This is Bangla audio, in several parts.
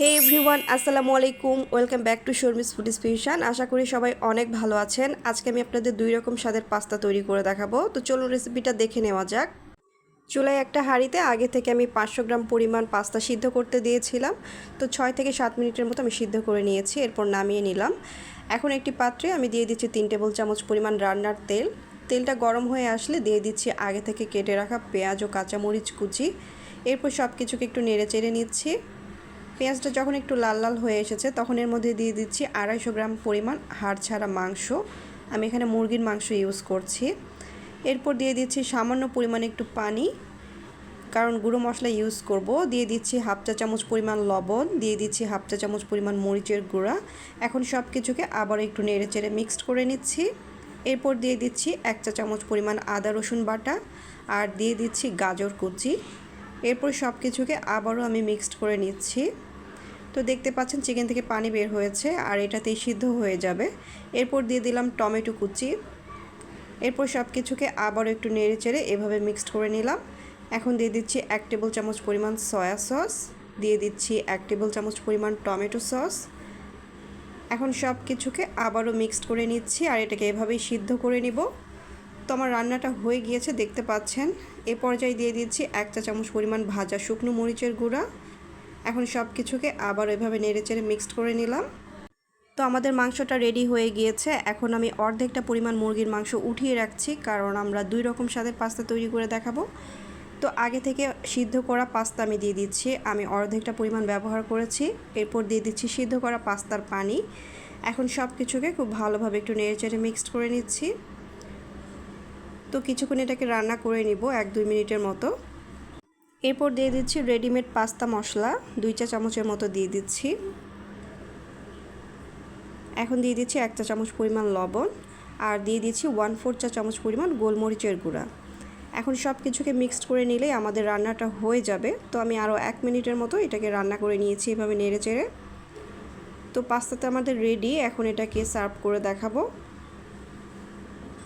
হে এভরিওয়ান আসসালামু আলাইকুম। Welcome back to Sharmi's food special আশা করি সবাই অনেক ভালো আছেন। আজকে আমি আপনাদের দুই রকম স্বাদের পাস্তা তৈরি করে দেখাবো। তো চলুন রেসিপিটা দেখে নেওয়া যাক। চুলায় একটা হাঁড়িতে আগে থেকে আমি পাঁচশো গ্রাম পরিমাণ পাস্তা সিদ্ধ করতে দিয়েছিলাম। তো ছয় থেকে সাত মিনিটের মতো আমি সিদ্ধ করে নিয়েছি, এরপর নামিয়ে নিলাম। এখন একটি পাত্রে আমি দিয়ে দিচ্ছি তিন টেবিল চামচ পরিমাণ রান্নার তেল। তেলটা গরম হয়ে আসলে দিয়ে দিচ্ছি আগে থেকে কেটে রাখা পেঁয়াজ ও কাঁচামরিচ কুচি। এরপর সব কিছুকে একটু নেড়ে চেড়ে নিচ্ছি। পেঁয়াজটা যখন একটু লাল লাল হয়ে এসেছে, তখন এর মধ্যে দিয়ে দিচ্ছি আড়াইশো গ্রাম পরিমাণ হাড় ছাড়া মাংস। আমি এখানে মুরগির মাংস ইউজ করছি। এরপর দিয়ে দিচ্ছি সামান্য পরিমাণে একটু পানি, কারণ গুঁড়ো মশলা ইউজ করব। দিয়ে দিচ্ছি হাফ চা চামচ পরিমাণ লবণ, দিয়ে দিচ্ছি হাফ চা চামচ পরিমাণ মরিচের গুঁড়া। এখন সব কিছুকে আবার একটু নেড়ে চেড়ে মিক্সড করে নিচ্ছি। এরপর দিয়ে দিচ্ছি এক চা চামচ পরিমাণ আদা রসুন বাটা আর দিয়ে দিচ্ছি গাজর কুচি। এরপর সব কিছুকে আবারও আমি মিক্সড করে নিচ্ছি। তো দেখতে পাচ্ছেন চিকেন থেকে পানি বের হয়েছে আর এটাতেই সিদ্ধ হয়ে যাবে। এরপর দিয়ে দিলাম টমেটো কুচি। এরপর সব কিছুকে আবারও একটু নেড়ে চেড়ে এভাবে মিক্সড করে নিলাম। এখন দিয়ে দিচ্ছি এক টেবিল চামচ পরিমাণ সয়া সস, দিয়ে দিচ্ছি এক টেবিল চামচ পরিমাণ টমেটো সস। এখন সব কিছুকে আবারও মিক্সড করে নিচ্ছি আর এটাকে এভাবেই সিদ্ধ করে নিব। তো আমার রান্নাটা হয়ে গিয়েছে, দেখতে পাচ্ছেন। এ পর্যায়ে দিয়ে দিচ্ছি এক চা চামচ পরিমাণ ভাজা শুকনো মরিচের গুঁড়া। এখন সব কিছুকে আবার ওইভাবে নেড়ে চেড়ে মিক্সড করে নিলাম। তো আমাদের মাংসটা রেডি হয়ে গিয়েছে। এখন আমি অর্ধেকটা পরিমাণ মুরগির মাংস উঠিয়ে রাখছি, কারণ আমরা দুই রকম স্বাদের পাস্তা তৈরি করে দেখাবো। তো আগে থেকে সিদ্ধ করা পাস্তা আমি দিয়ে দিচ্ছি। আমি অর্ধেকটা পরিমাণ ব্যবহার করেছি। এরপর দিয়ে দিচ্ছি সিদ্ধ করা পাস্তার পানি। এখন সব কিছুকে খুব ভালোভাবে একটু নেড়ে চেড়ে মিক্সড করে নিচ্ছি। তো কিছুক্ষণ এটাকে রান্না করে নিব, এক দুই মিনিটের মতো। এরপর দিয়ে দিচ্ছি রেডিমেড পাস্তা মশলা, দুই চা চামচের মতো দিয়ে দিচ্ছি। এখন দিয়ে দিচ্ছি এক চা চামচ পরিমাণ লবণ আর দিয়ে দিচ্ছি ওয়ান ফোর চা চামচ পরিমাণ গোলমরিচের গুঁড়া। এখন সব কিছুকে মিক্সড করে নিলেই আমাদের রান্নাটা হয়ে যাবে। তো আমি আরও এক মিনিটের মতো এটাকে রান্না করে নিয়েছি এভাবে নেড়ে চেড়ে তো পাস্তাটা আমাদের রেডি এখন এটাকে সার্ভ করে দেখাবো।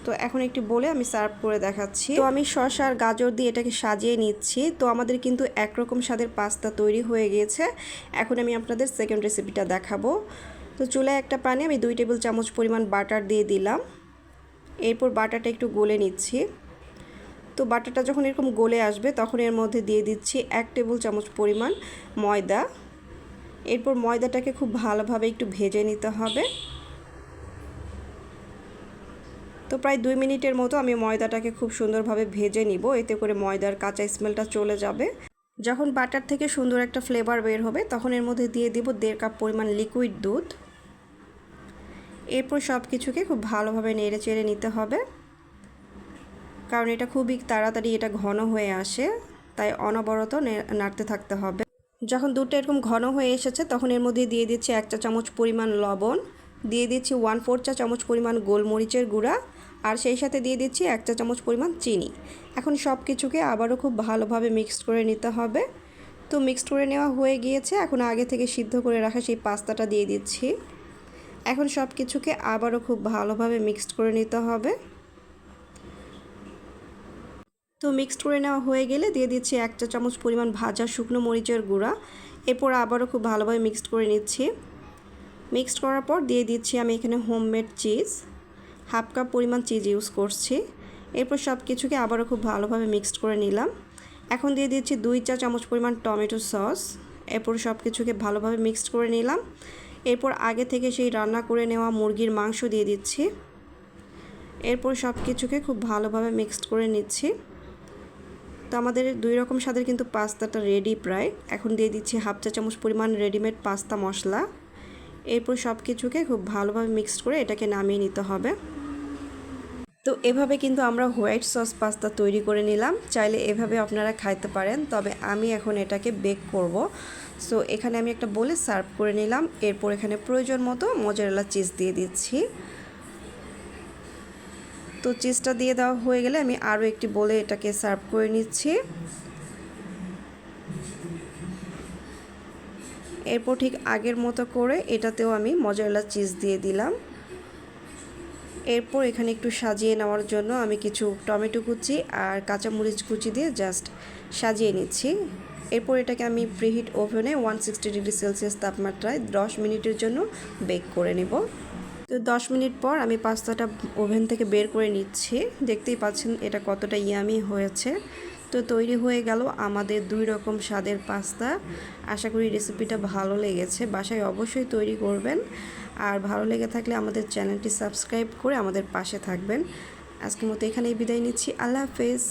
তো এখন একটি বলে আমি সার্ভ করে দেখাচ্ছি। তো আমি শসা আর গাজর দিয়ে এটাকে সাজিয়ে নিচ্ছি। তো আমাদের কিন্তু একরকম স্বাদের পাস্তা তৈরি হয়ে গিয়েছে এখন আমি আপনাদের সেকেন্ড রেসিপিটা দেখাবো। তো চুলায় একটা পানি আমি দুই টেবিল চামচ পরিমাণ বাটার দিয়ে দিলাম। এরপর বাটারটা একটু গলে নিচ্ছি। তো বাটারটা যখন এরকম গলে আসবে, তখন এর মধ্যে দিয়ে দিচ্ছি এক টেবিল চামচ পরিমাণ ময়দা। এরপর ময়দাটাকে খুব ভালোভাবে একটু ভেজে নিতে হবে। তো প্রায় দুই মিনিটের মতো আমি ময়দাটাকে খুব সুন্দরভাবে ভেজে নিব। এতে করে ময়দার কাঁচা স্মেলটা চলে যাবে। যখন বাটার থেকে সুন্দর একটা ফ্লেভার বের হবে, তখন এর মধ্যে দিয়ে দিব দেড় কাপ পরিমাণ লিকুইড দুধ। এরপর সব কিছুকে খুব ভালোভাবে নেড়ে চেড়ে নিতে হবে। কারণ এটা খুবই তাড়াতাড়ি এটা ঘন হয়ে আসে, তাই অনবরত নাড়তে থাকতে হবে। যখন দুধটা এরকম ঘন হয়ে এসেছে, তখন এর মধ্যে দিয়ে দিচ্ছি এক চা চামচ পরিমাণ লবণ, দিয়ে দিচ্ছি ওয়ান ফোর চা চামচ পরিমাণ গোলমরিচের গুঁড়া আর সেই সাথে দিয়ে দিচ্ছি এক চা চামচ পরিমাণ চিনি। এখন সব কিছুকে আবারও খুব ভালোভাবে মিক্সড করে নিতে হবে। তো মিক্সড করে নেওয়া হয়ে গিয়েছে। এখন আগে থেকে সিদ্ধ করে রাখা সেই পাস্তাটা দিয়ে দিচ্ছি। এখন সব কিছুকে আবারও খুব ভালোভাবে মিক্সড করে নিতে হবে। তো মিক্সড করে নেওয়া হয়ে গেলে দিয়ে দিচ্ছি এক চা চামচ পরিমাণ ভাজা শুকনো মরিচের গুঁড়া। এরপর আবারও খুব ভালোভাবে মিক্সড করে নিচ্ছি। মিক্সড করার পর দিয়ে দিচ্ছি আমি এখানে হোমমেড চিজ। হাফ কাপ পরিমাণ চিজ ইউজ করছি। এরপর সব কিছুকে আবারও খুব ভালোভাবে মিক্সড করে নিলাম। এখন দিয়ে দিচ্ছি দুই চা চামচ পরিমাণ টমেটো সস। এরপর সব কিছুকে ভালোভাবে মিক্সড করে নিলাম। এরপর আগে থেকে সেই রান্না করে নেওয়া মুরগির মাংস দিয়ে দিচ্ছি। এরপর সব কিছুকে খুব ভালোভাবে মিক্সড করে নিচ্ছি। তো আমাদের দুই রকম স্বাদের কিন্তু পাস্তাটা রেডি প্রায়। এখন দিয়ে দিচ্ছি হাফ চা চামচ পরিমাণ রেডিমেড পাস্তা মশলা। এরপর সব কিছুকে খুব ভালোভাবে মিক্সড করে এটাকে নামিয়ে নিতে হবে। তো এভাবে কিন্তু আমরা হোয়াইট সস পাস্তা তৈরি করে নিলাম। চাইলে এভাবে আপনারা খাইতে পারেন, তবে আমি এখন এটাকে বেক করব। সো এখানে আমি একটা বলে সার্ভ করে নিলাম। এরপর এখানে প্রয়োজন মতো মজারেলা চিজ দিয়ে দিচ্ছি। তো চিজটা দিয়ে দেওয়া হয়ে গেলে আমি আরও একটি বলে এটাকে সার্ভ করে নিচ্ছি। এরপর ঠিক আগের মতো করে এটাতেও আমি মজারেলা চিজ দিয়ে দিলাম। এরপর এখানে একটু সাজিয়ে নেওয়ার জন্য আমি কিছু টমেটো কুচি আর কাঁচামরিচ কুচি দিয়ে জাস্ট সাজিয়ে নিচ্ছি। এরপর এটাকে আমি প্রিহিট ওভেনে ওয়ান সিক্সটি ডিগ্রি সেলসিয়াস তাপমাত্রায় দশ মিনিটের জন্য বেক করে নেব। তো দশ মিনিট পর আমি পাস্তাটা ওভেন থেকে বের করে নিচ্ছি। দেখতেই পাচ্ছেন এটা কতটা ইয়ামি হয়েছে। তো তৈরি হয়ে গেল আমাদের দুই রকম স্বাদের পাস্তা। আশা করি রেসিপিটা ভালো লেগেছে, বাসায় অবশ্যই তৈরি করবেন। আর ভালো লেগে থাকলে আমাদের চ্যানেলটি সাবস্ক্রাইব করে আমাদের পাশে থাকবেন। আজকের মতো এখানেই বিদায় নিচ্ছি, আল্লাহ হাফেজ।